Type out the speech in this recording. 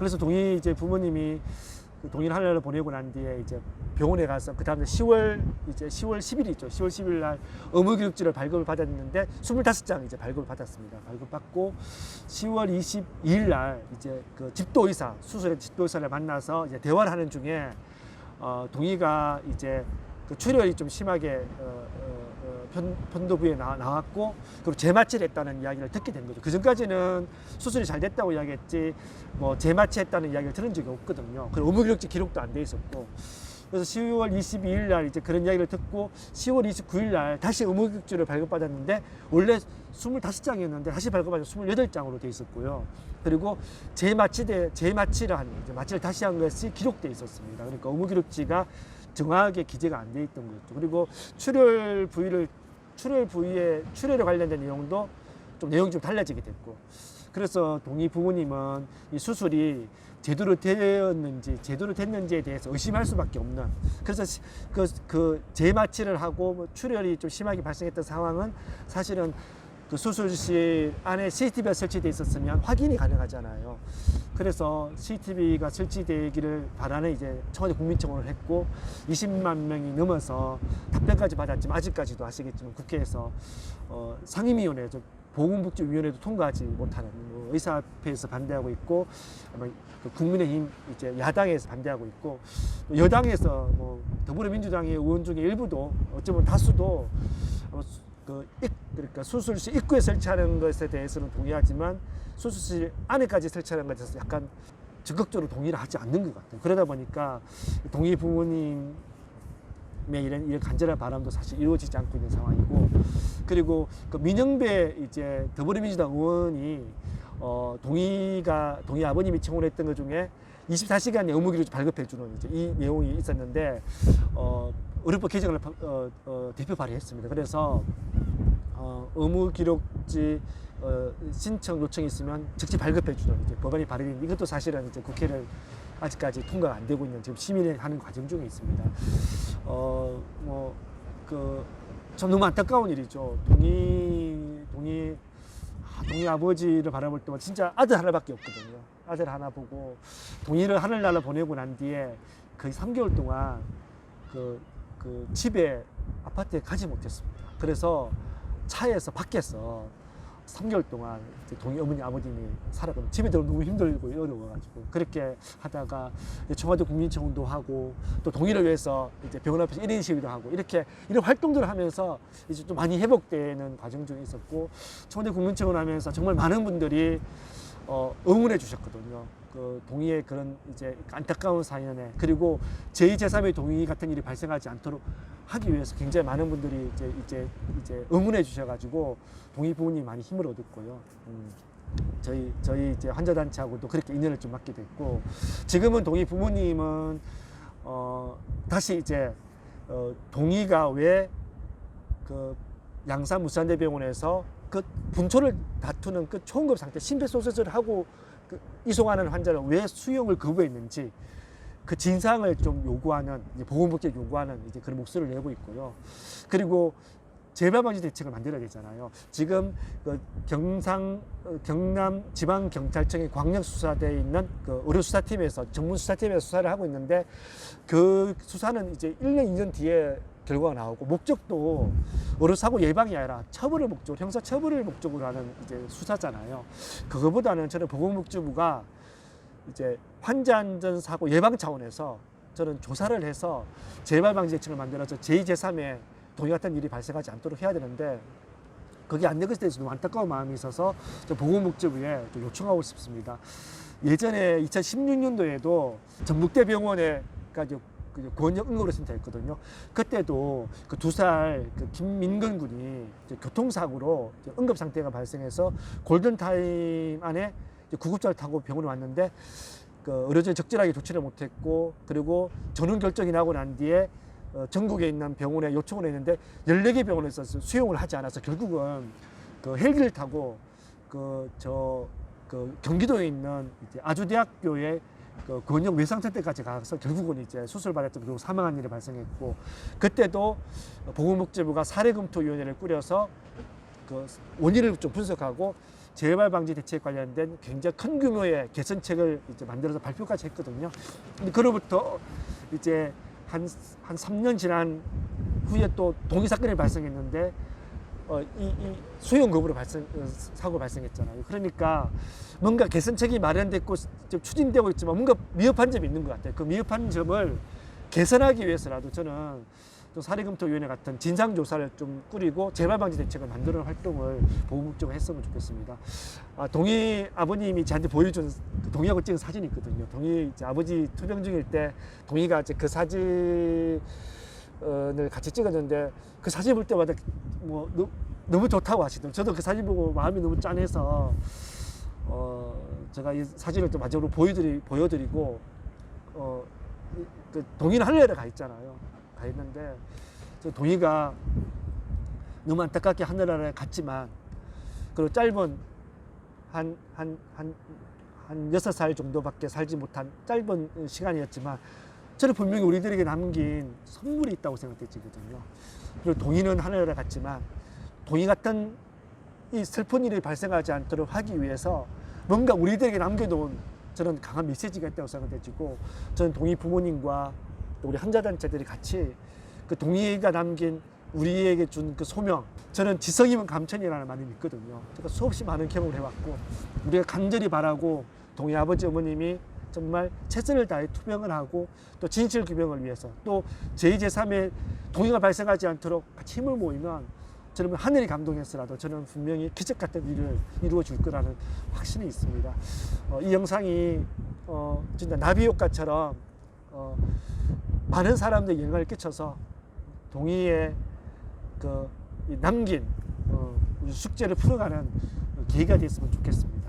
그래서 동희 이제 부모님이 그 동의를 하려고 보내고 난 뒤에 이제 병원에 가서 그 다음에 10월 이제 10월 10일이죠. 10월 10일 날 의무 교육지를 발급을 받았는데 25장 이제 발급을 받았습니다. 발급받고 10월 22일 날 이제 그 집도 의사 수술의 집도 의사를 만나서 이제 대화를 하는 중에 어, 동의가 이제 그 출혈이 좀 심하게 어, 어, 어, 편, 편도부에 나, 나왔고 그리고 재마취를 했다는 이야기를 듣게 된 거죠. 그 전까지는 수술이 잘 됐다고 이야기했지 뭐 재마취했다는 이야기를 들은 적이 없거든요. 그리고 의무기록지 기록도 안 돼 있었고 그래서 10월 22일 날 이제 그런 이야기를 듣고 10월 29일 날 다시 의무격주를 발급받았는데 원래 25장이었는데 다시 발급받아 28장으로 돼 있었고요. 그리고 재마취대 재마취를 한 이제 마취를 다시 한 것이 기록돼 있었습니다. 그러니까 의무기록지가 정확하게 기재가 안 돼 있던 거죠. 그리고 출혈 부위를 출혈 부위에 출혈에 관련된 내용도 좀 내용이 좀 달라지게 됐고 그래서 동의 부모님은 이 수술이 제대로 되었는지 제대로 됐는지에 대해서 의심할 수밖에 없는 그래서 시- 그, 그 재마취를 하고 뭐 출혈이 좀 심하게 발생했던 상황은 사실은 그 수술실 안에 CCTV가 설치돼 있었으면 확인이 가능하잖아요. 그래서 CCTV가 설치되기를 바라는 이제 청와대 국민청원을 했고 20만 명이 넘어서 답변까지 받았지만 아직까지도 아시겠지만 국회에서 어, 상임위원회 저 보건복지위원회도 통과하지 못하는 뭐 의사협회에서 반대하고 있고 아마 그 국민의힘 이제 야당에서 반대하고 있고 또 여당에서 뭐 더불어민주당의 의원 중에 일부도 어쩌면 다수도 그 입- 그러니까 수술실 입구에 설치하는 것에 대해서는 동의하지만 수술실 안에까지 설치하는 것에 대해서 약간 적극적으로 동의를 하지 않는 것 같아요. 그러다 보니까 동의 부모님의 이런, 이런 간절한 바람도 사실 이루어지지 않고 있는 상황이고 그리고 그 민영배 이제 더불어민주당 의원이 어, 동의가 동의 아버님이 청원했던 것 중에 24시간 의무기록 발급해 주는 이제 이 내용이 있었는데 어, 의료법 개정을 바- 어, 어, 대표 발의했습니다. 그래서 어, 의무 기록지 어, 신청 요청이 있으면 즉시 발급해 주는 이제 법안이 발의된 이것도 사실은 이제 국회를 아직까지 통과가 안 되고 있는 지금 심의를 하는 과정 중에 있습니다. 어, 어뭐그좀 너무 안타까운 일이죠. 동의 동의 아, 동의 아버지를 바라볼 때만 진짜 아들 하나밖에 없거든요. 아들 하나 보고 동의를 하늘나라 보내고 난 뒤에 거의 3개월 동안 그, 그 집에 아파트에 가지 못했습니다. 그래서 차에서 밖에서 3개월 동안 동의 어머니 아버님이 살아가면 집에 들어 너무 힘들고 어려워가지고 그렇게 하다가 청와대 국민청원도 하고 또 동의를 위해서 이제 병원 앞에서 1인 시위도 하고 이렇게 이런 활동들을 하면서 이제 좀 많이 회복되는 과정 중에 있었고 청와대 국민청원 하면서 정말 많은 분들이 어, 응원해 주셨거든요. 그 동의의 그런 이제 안타까운 사연에 그리고 제2, 제3의 동의 같은 일이 발생하지 않도록 하기 위해서 굉장히 많은 분들이 이제 이제 이제 응원해 주셔가지고 동의 부모님이 많이 힘을 얻었고요. 음, 저희 저희 이제 환자 단체하고도 그렇게 인연을 좀 맺게 됐고 지금은 동의 부모님은 어, 다시 이제 어, 동의가 왜그 양산 무산대병원에서 그 분초를 다투는 그 초응급 상태 심폐소생술을 하고 그 이송하는 환자를 왜 수용을 거부했는지 그 진상을 좀 요구하는 이제 보건복지 요구하는 이제 그런 목소리를 내고 있고요. 그리고 재발 방지 대책을 만들어야 되잖아요. 지금 그 경상 어, 경남 지방 경찰청의 광역 수사대에 있는 그 의료 수사팀에서 전문 수사팀에서 수사를 하고 있는데 그 수사는 이제 1년 2년 뒤에 결과가 나오고 목적도 의료 사고 예방이 아니라 처벌을 목적으로 형사 처벌을 목적으로 하는 이제 수사잖아요. 그거보다는 저는 보건복지부가 이제 환자 안전 사고 예방 차원에서 저는 조사를 해서 재발 방지 대책을 만들어서 제2, 제3의 동의 같은 일이 발생하지 않도록 해야 되는데 그게 안된 것에 대해서 좀 안타까운 마음이 있어서 저 보건복지부에 좀 요청하고 싶습니다. 예전에 2016년도에도 전북대 병원에까지 그 권역 응급의료 센터였거든요. 그때도 그 두살 그 김민근 군이 이제 교통사고로 이제 응급 상태가 발생해서 골든 타임 안에 이제 구급차를 타고 병원에 왔는데 그 의료진이 적절하게 조치를 못했고 그리고 전원 결정이 나고 난 뒤에 어, 전국에 있는 병원에 요청을 했는데 14개 병원에서 수용을 하지 않아서 결국은 그 헬기를 타고 그저그 경기도에 있는 이제 아주대학교의 그 권역 외상센터까지 가서 결국은 이제 수술 받았던 그리고 사망한 일이 발생했고 그때도 보건복지부가 사례검토위원회를 꾸려서 그 원인을 좀 분석하고 재발 방지 대책 관련된 굉장히 큰 규모의 개선책을 이제 만들어서 발표까지 했거든요. 근데 그로부터 이제 한, 한 3년 지난 후에 또 동의 사건이 발생했는데 어, 이, 이 수용 거부로 발생 어, 사고 발생했잖아요. 그러니까 뭔가 개선책이 마련됐고 좀 추진되고 있지만 뭔가 미흡한 점이 있는 것 같아요. 그 미흡한 점을 개선하기 위해서라도 저는 또 사례검토위원회 같은 진상 조사를 좀 꾸리고 재발 방지 대책을 만드는 활동을 보국적으로 했으면 좋겠습니다. 아, 동희 아버님이 저한테 보여준 그 동희하고 찍은 사진이 있거든요. 동희 아버지 투병 중일 때 동희가 이제 그 사진 을 같이 찍었는데 그 사진 볼 때마다 뭐 너, 너무 좋다고 하시더라고요. 저도 그 사진 보고 마음이 너무 짠해서 어, 제가 이 사진을 또 마지막으로 보여드리, 보여드리고 어, 이- 그 동희는 하늘나라 가 있잖아요. 가 있는데 저 동희가 너무 안타깝게 하늘나라에 갔지만 그리고 짧은 한 한 한 한 여섯 살 정도밖에 살지 못한 짧은 시간이었지만 저는 분명히 우리들에게 남긴 선물이 있다고 생각했거든요. 그리고 동의는 하늘나라 갔지만 동의 같은 이 슬픈 일이 발생하지 않도록 하기 위해서 뭔가 우리들에게 남겨놓은 저는 강한 메시지가 있다고 생각되고 저는 동의 부모님과 또 우리 환자단체들이 같이 그 동의가 남긴 우리에게 준 그 소명 저는 지성이면 감천이라는 말이 있거든요. 제가 수없이 많은 경험을 해왔고 우리가 간절히 바라고 동의 아버지 어머님이 정말 최선을 다해 투병을 하고 또 진실 규명을 위해서 또 제2, 제3의 동의가 발생하지 않도록 같이 힘을 모이면 저는 하늘이 감동했으라도 저는 분명히 기적 같은 일을 이루어 줄 거라는 확신이 있습니다. 어, 이 영상이 어, 진짜 나비 효과처럼 어, 많은 사람들에게 영향을 끼쳐서 동의의 그이 남긴 어, 숙제를 풀어가는 계기가 됐으면 좋겠습니다.